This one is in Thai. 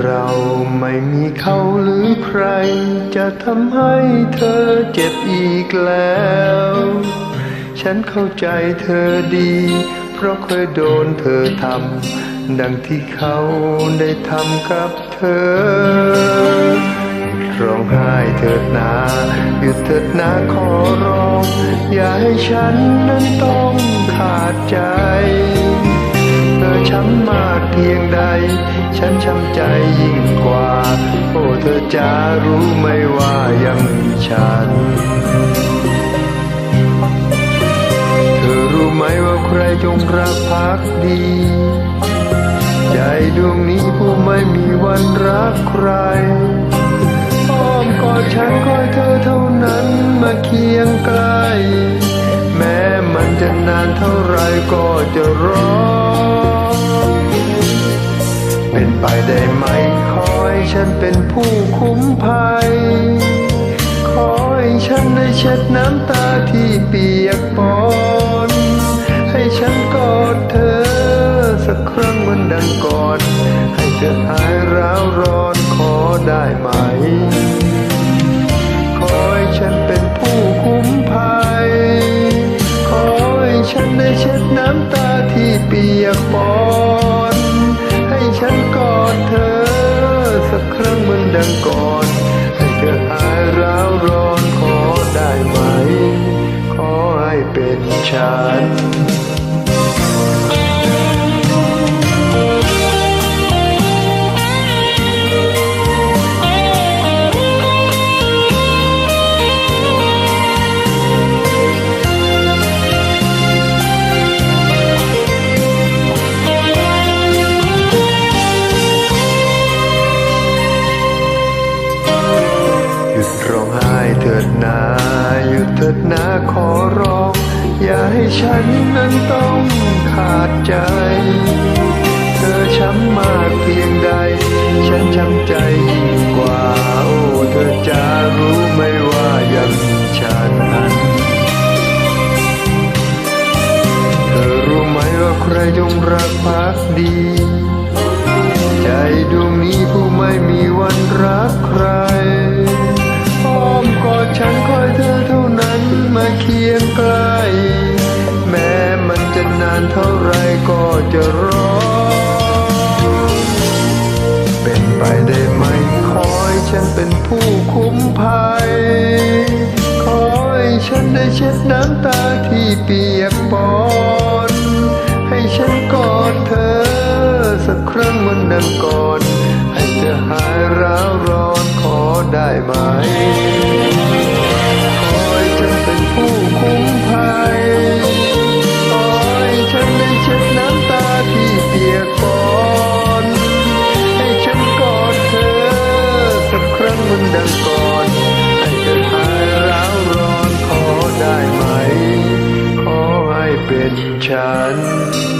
เราไม่มีเขาหรือใคร จะทำให้เธอเจ็บอีกแล้ว ฉันเข้าใจเธอดี เพราะเคยโดนเธอทำดังที่เขาได้ทำกับเธอ ร้องไห้เถิดนาหยุดเถิดนาขอร้อง อย่าให้ฉันนั้นต้องขาดใจ เธอช้ำมากเพียงใด ฉันช้ำใจยิ่งกว่า โอ้เธอจะรู้ไหมว่ายังมีฉัน เธอรู้ไหมว่าใครจงรักภักดี ใจดวงนี้ผู้ไม่มีวันรักใครอ้อมกอดฉันคอยเธอเท่านั้น เป็นไปได้ไหมขอให้ฉันเป็นผู้คุ้มภัย ขอให้ฉันได้เช็ดน้ำตาที่เปียกปอนให้ฉันกอดเธอ สักครั้งเหมันดังก่อน ให้เธอหายร้าวร้อนขอได้ไหม ฉันหยุดร้องไห้เถิดนาหยุดเถิดนาขอร้อง อย่าให้ฉันนั้นต้องขาดใจ เธอช้ำมากเพียงใด ฉันช้ำใจยิ่งกว่า โอ้เธอจะรู้ไหมว่ายังมีฉันนั้น เธอรู้ไหมว่าใครยงรักพักดี ไปได้ไหมขอให้ฉันเป็นผู้คุ้มภัยขอให้ฉันได้เช็ดน้ำตาที่เปียกปอนให้ฉันกอดเธอ สักครั้งเหมันดังก่อน ให้เธอหายร้าวร้อนขอได้ไหมขอให้ฉันเป็น ครั้งเหมันดังก่อนให้เธอหายร้าวร้อนขอได้ไหม ขอให้เป็นฉัน